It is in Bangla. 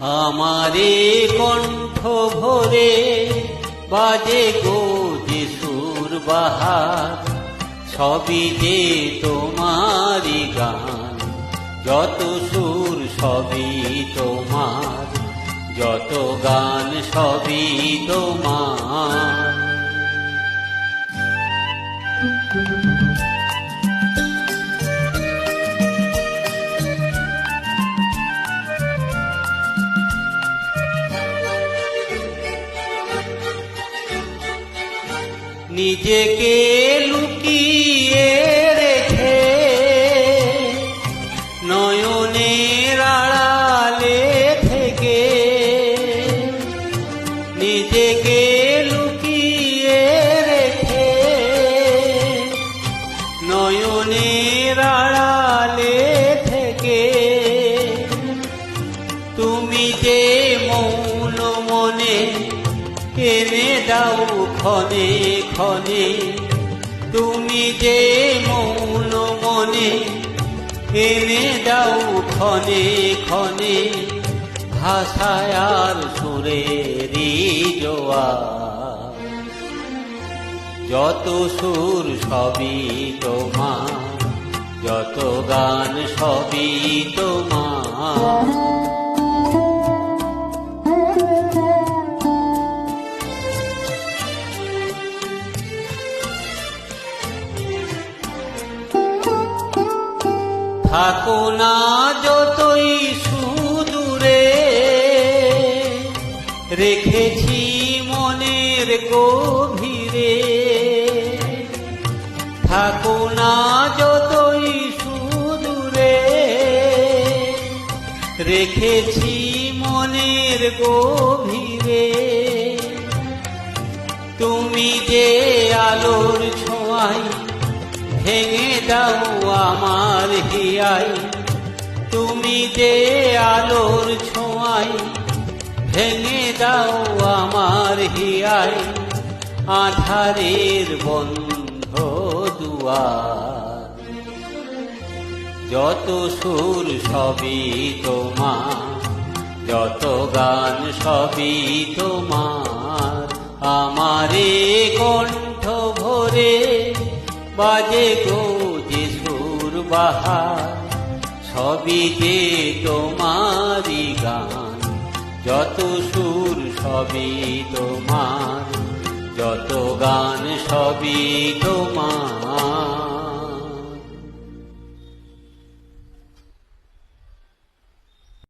আমারে কণ্ঠ ভরে বাজে গো যে সুর বাহার। সবই যে তোমারই গান, যত সুর সবই তোমার, যত গান সবই তোমার। নিজেকে লুকিয়ে রেখে নয়নের আড়ালে থেকে নিজেকে লুকিয়ে রেখে নয়নের আড়ালে এনে দাও ক্ষণে ক্ষণে। তুমি যে মৌন মনে এনে দাও ক্ষণে ক্ষণে। ভাষায় আর সুরেরই জোয়ার। যত সুর সবই তোমার, যত গান সবই তোমার। থাকো না যতই সুদূরে। রেখেছি মনের গভীরে। থাকো না যতই সুদূরে। রেখেছি মনের গভীরে। তুমি যে আলোর ছোঁয়াই ভেঙে দাও আমার হিয়াই। তুমি যে আলোর ছোঁয়াই, ভেঙে দাও আমার হিয়াই। আধারের বন্ধ দুয়ার। যত সুর সবই তোমার, যত গান সবই তোমার। আমারে কণ্ঠ ভরে বাজে গো যে সুর বাহার, সবই যে তোমারি গান। যত সুর, সবই তোমার, যত গান, সবই তোমার।